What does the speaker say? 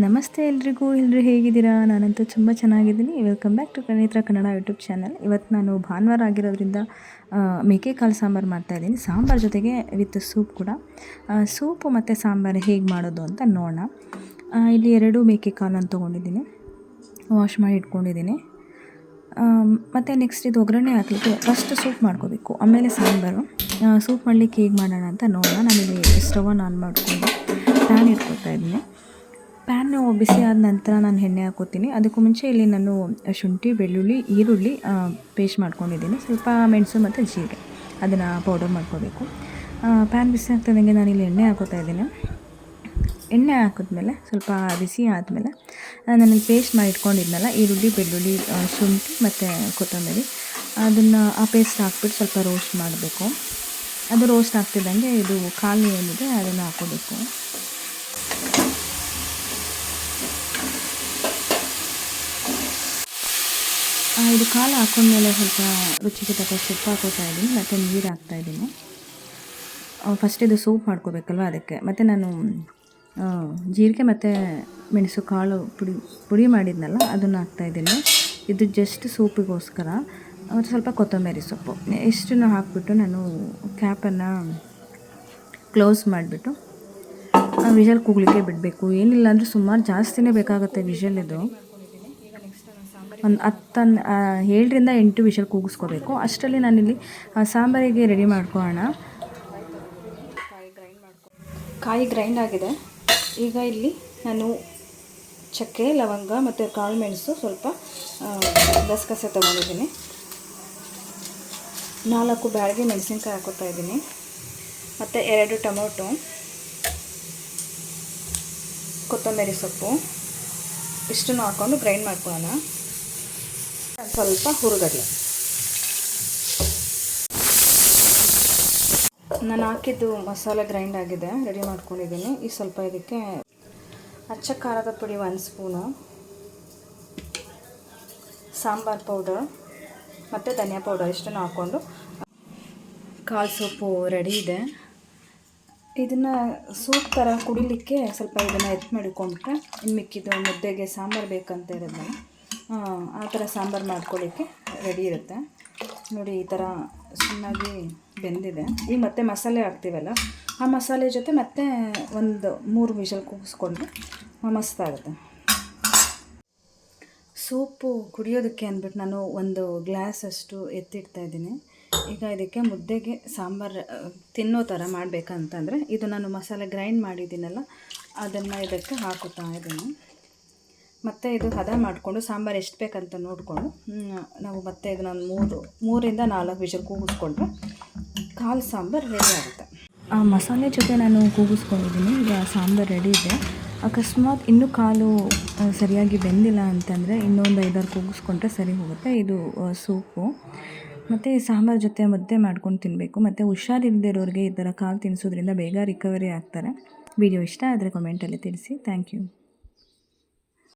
ನಮಸ್ತೆ ಎಲ್ರಿಗೂ ಎಲ್ಲರೂ ಹೇಗಿದ್ದೀರಾ? ನಾನಂತೂ ತುಂಬ ಚೆನ್ನಾಗಿದ್ದೀನಿ. Welcome back to Kanetra Kannada YouTube channel ಇವತ್ತು ನಾನು ಭಾನುವಾರ ಆಗಿರೋದ್ರಿಂದ ಮೇಕೆ ಮೇಕೆಕಾಳು ಸಾಂಬಾರು ಮಾಡ್ತಾಯಿದ್ದೀನಿ ಸಾಂಬಾರು ಜೊತೆಗೆ ವಿತ್ ಸೂಪ್ ಕೂಡ. ಸೂಪು ಮತ್ತು ಸಾಂಬಾರು ಹೇಗೆ ಮಾಡೋದು ಅಂತ ನೋಡೋಣ. ಇಲ್ಲಿ ಎರಡು ಮೇಕೆಕಾಳನ್ನು ತೊಗೊಂಡಿದ್ದೀನಿ. ವಾಶ್ ಮಾಡಿ ಇಟ್ಕೊಂಡಿದ್ದೀನಿ. ಮತ್ತು ನೆಕ್ಸ್ಟ್ ಇದು ಒಗ್ಗರಣೆ ಹಾಕಲಿಕ್ಕೆ ಫಸ್ಟ್ ಸೂಪ್ ಮಾಡ್ಕೋಬೇಕು. ಆಮೇಲೆ ಸಾಂಬಾರು. ಸೂಪ್ ಮಾಡಲಿಕ್ಕೆ ಹೇಗೆ ಮಾಡೋಣ ಅಂತ ನೋಡೋಣ. ನಾನಿಲ್ಲಿ ಸ್ಟವನ್ನು ಆನ್ ಮಾಡಿಕೊಂಡು ಪ್ಯಾನ್ ಇಟ್ಕೊತಾ ಇದ್ದೀನಿ. ಪ್ಯಾನು ಬಿಸಿ ಆದ ನಂತರ ನಾನು ಎಣ್ಣೆ ಹಾಕೋತೀನಿ. ಅದಕ್ಕೂ ಮುಂಚೆ ಇಲ್ಲಿ ನಾನು ಶುಂಠಿ, ಬೆಳ್ಳುಳ್ಳಿ, ಈರುಳ್ಳಿ ಪೇಸ್ಟ್ ಮಾಡ್ಕೊಂಡಿದ್ದೀನಿ. ಸ್ವಲ್ಪ ಮೆಣಸು ಮತ್ತು ಜೀರಿಗೆ. ಅದನ್ನು ಪೌಡರ್ ಮಾಡ್ಕೋಬೇಕು. ಪ್ಯಾನ್ ಬಿಸಿ ಆಗ್ತದಂಗೆ ನಾನಿಲ್ಲಿ ಎಣ್ಣೆ ಹಾಕೋತಾ ಇದ್ದೀನಿ. ಎಣ್ಣೆ ಹಾಕಿದ್ಮೇಲೆ, ಸ್ವಲ್ಪ ಬಿಸಿ ಆದಮೇಲೆ ನಾನು ಪೇಸ್ಟ್ ಮಾಡಿ ಇಟ್ಕೊಂಡಿದ್ನಲ್ಲ, ಈರುಳ್ಳಿ, ಬೆಳ್ಳುಳ್ಳಿ ಶುಂಠಿ ಮತ್ತು ಕೊತ್ತಂಬರಿ. ಅದನ್ನು ಆ ಪೇಸ್ಟ್ ಹಾಕ್ಬಿಟ್ಟು ಸ್ವಲ್ಪ ರೋಸ್ಟ್ ಮಾಡಬೇಕು. ಅದು ರೋಸ್ಟ್ ಆಗ್ತಿದ್ದಂಗೆ ಇದು ಖಾಲಿ ಏನಿದೆ ಅದನ್ನು ಹಾಕೋಬೇಕು. ಇದು ಕಾಲು ಹಾಕೊಂಡ್ಮೇಲೆ ಸ್ವಲ್ಪ ರುಚಿಗೆ ತಕ್ಕ ಸೊಪ್ಪು ಹಾಕೋತಾ ಇದ್ದೀನಿ, ಮತ್ತು ನೀರು ಹಾಕ್ತಾ ಇದ್ದೀನಿ. ಫಸ್ಟ್ ಇದು ಸೂಪ್ ಮಾಡ್ಕೋಬೇಕಲ್ವ ಅದಕ್ಕೆ. ಮತ್ತು ನಾನು ಜೀರಿಗೆ ಮತ್ತು ಮೆಣಸು ಕಾಳು ಪುಡಿ ಪುಡಿ ಮಾಡಿದ್ನಲ್ಲ, ಅದನ್ನು ಹಾಕ್ತಾಯಿದ್ದೀನಿ ಇದು ಜಸ್ಟ್ ಸೂಪಿಗೋಸ್ಕರ. ಮತ್ತು ಸ್ವಲ್ಪ ಕೊತ್ತಂಬರಿ ಸೊಪ್ಪು. ಇಷ್ಟನ್ನು ಹಾಕ್ಬಿಟ್ಟು ನಾನು ಕ್ಯಾಪನ್ನು ಕ್ಲೋಸ್ ಮಾಡಿಬಿಟ್ಟು ವಿಷಲ್ ಕೂಗ್ಲಿಕ್ಕೆ ಬಿಡಬೇಕು. ಏನಿಲ್ಲ ಅಂದರೆ ಸುಮಾರು ಜಾಸ್ತಿನೇ ಬೇಕಾಗುತ್ತೆ ವಿಷಲ್ ಇದು. ಒಂದು ಹತ್ತನ್ನು ಏಳರಿಂದ ಎಂಟು ವಿಷಲ್ ಕೂಗಿಸ್ಕೋಬೇಕು. ಅಷ್ಟರಲ್ಲಿ ನಾನಿಲ್ಲಿ ಸಾಂಬಾರಿಗೆ ರೆಡಿ ಮಾಡ್ಕೊಳ್ಳೋಣ ಕಾಯಿ ಗ್ರೈಂಡ್ ಮಾಡ್ಕೊ ಕಾಯಿ ಗ್ರೈಂಡ್ ಆಗಿದೆ. ಈಗ ಇಲ್ಲಿ ನಾನು ಚಕ್ಕೆ, ಲವಂಗ ಮತ್ತು ಕಾಳು ಮೆಣಸು ಸ್ವಲ್ಪ ಗಸಗಸೆ ತೊಗೊಂಡಿದ್ದೀನಿ. ನಾಲ್ಕು ಬ್ಯಾಳಿಗೆ ಮೆಣಸಿನ್ಕಾಯಿ ಹಾಕೋತಾ ಇದ್ದೀನಿ. ಮತ್ತು ಎರಡು ಟೊಮೊಟೊ, ಕೊತ್ತಂಬರಿ ಸೊಪ್ಪು, ಇಷ್ಟನ್ನು ಹಾಕ್ಕೊಂಡು ಗ್ರೈಂಡ್ ಮಾಡ್ಕೊಳ್ಳೋಣ. ಸ್ವಲ್ಪ ಹುರುಗಡ್ಲೆ. ನಾನು ಹಾಕಿದ್ದು ಮಸಾಲೆ ಗ್ರೈಂಡ್ ಆಗಿದೆ, ರೆಡಿ ಮಾಡ್ಕೊಂಡಿದ್ದೀನಿ. ಈ ಸ್ವಲ್ಪ ಇದಕ್ಕೆ ಅಚ್ಚ ಖಾರದ ಪುಡಿ ಒಂದು ಸ್ಪೂನು, ಸಾಂಬಾರ್ ಪೌಡರ್ ಮತ್ತು ಧನಿಯಾ ಪೌಡರ್ ಇಷ್ಟನ್ನು ಹಾಕ್ಕೊಂಡು ಕಾಳು ಸೊಪ್ಪು ರೆಡಿ ಇದೆ. ಇದನ್ನು ಸೂಪ್ ಥರ ಕುಡಿಲಿಕ್ಕೆ ಸ್ವಲ್ಪ ಇದನ್ನು ಎತ್ತು ಮಾಡಿಕೊಂಡ್ರೆ ಇನ್ನು ಮಿಕ್ಕಿದ್ದು ಮುದ್ದೆಗೆ ಸಾಂಬಾರು ಬೇಕಂತ ಇರೋದನ್ನ ಆ ಥರ ಸಾಂಬಾರು ಮಾಡ್ಕೊಳ್ಳಿಕ್ಕೆ ರೆಡಿ ಇರುತ್ತೆ. ನೋಡಿ, ಈ ಥರ ಚೆನ್ನಾಗಿ ಬೆಂದಿದೆ. ಈಗ ಮತ್ತೆ ಮಸಾಲೆ ಹಾಕ್ತೀವಲ್ಲ, ಆ ಮಸಾಲೆ ಜೊತೆ ಮತ್ತೆ ಒಂದು ಮೂರು ವಿಷಲ್ ಕೂಗಿಸ್ಕೊಂಡ್ರೆ ಮಸ್ತಾಗುತ್ತೆ. ಸೂಪು ಕುಡಿಯೋದಕ್ಕೆ ಅಂದ್ಬಿಟ್ಟು ನಾನು ಒಂದು ಗ್ಲಾಸ್ ಅಷ್ಟು ಎತ್ತಿಡ್ತಾ ಇದ್ದೀನಿ. ಈಗ ಇದಕ್ಕೆ ಮುದ್ದೆಗೆ ಸಾಂಬಾರು ತಿನ್ನೋ ಥರ ಮಾಡಬೇಕಂತಂದರೆ ಇದು ನಾನು ಮಸಾಲೆ ಗ್ರೈಂಡ್ ಮಾಡಿದ್ದೀನಲ್ಲ, ಅದನ್ನು ಇದಕ್ಕೆ ಹಾಕುತ್ತಾ ಇದ್ದೀನಿ. ಮತ್ತು ಇದು ಹದ ಮಾಡಿಕೊಂಡು ಸಾಂಬಾರು ಎಷ್ಟು ಬೇಕಂತ ನೋಡಿಕೊಂಡು ನಾವು ಮತ್ತೆ ಇದನ್ನ ಮೂರು, ಮೂರಿಂದ ನಾಲ್ಕು ವಿಷಲ್ ಕೂಗಿಸ್ಕೊಂಡ್ರೆ ಕಾಲು ಸಾಂಬಾರು ರೆಡಿ ಆಗುತ್ತೆ. ಆ ಮಸಾಲೆ ಜೊತೆ ನಾನು ಕೂಗಿಸ್ಕೊಂಡಿದ್ದೀನಿ, ಈಗ ಸಾಂಬಾರು ರೆಡಿ ಇದೆ. ಅಕಸ್ಮಾತ್ ಇನ್ನೂ ಕಾಲು ಸರಿಯಾಗಿ ಬೆಂದಿಲ್ಲ ಅಂತಂದರೆ ಇನ್ನೊಂದು ಐದಾರು ಕೂಗಿಸ್ಕೊಂಡ್ರೆ ಸರಿ ಹೋಗುತ್ತೆ. ಇದು ಸೂಪು. ಮತ್ತು ಸಾಂಬಾರು ಜೊತೆ ಮುದ್ದೆ ಮಾಡ್ಕೊಂಡು ತಿನ್ನಬೇಕು ಮತ್ತು ಹುಷಾರಿಲ್ಲದಿರೋರಿಗೆ ಈ ಥರ ಕಾಲು ತಿನ್ನಿಸೋದ್ರಿಂದ ಬೇಗ ರಿಕವರಿ ಆಗ್ತಾರೆ. ವಿಡಿಯೋ ಇಷ್ಟ ಆದರೆ ಕಮೆಂಟಲ್ಲಿ ತಿಳಿಸಿ. Thank you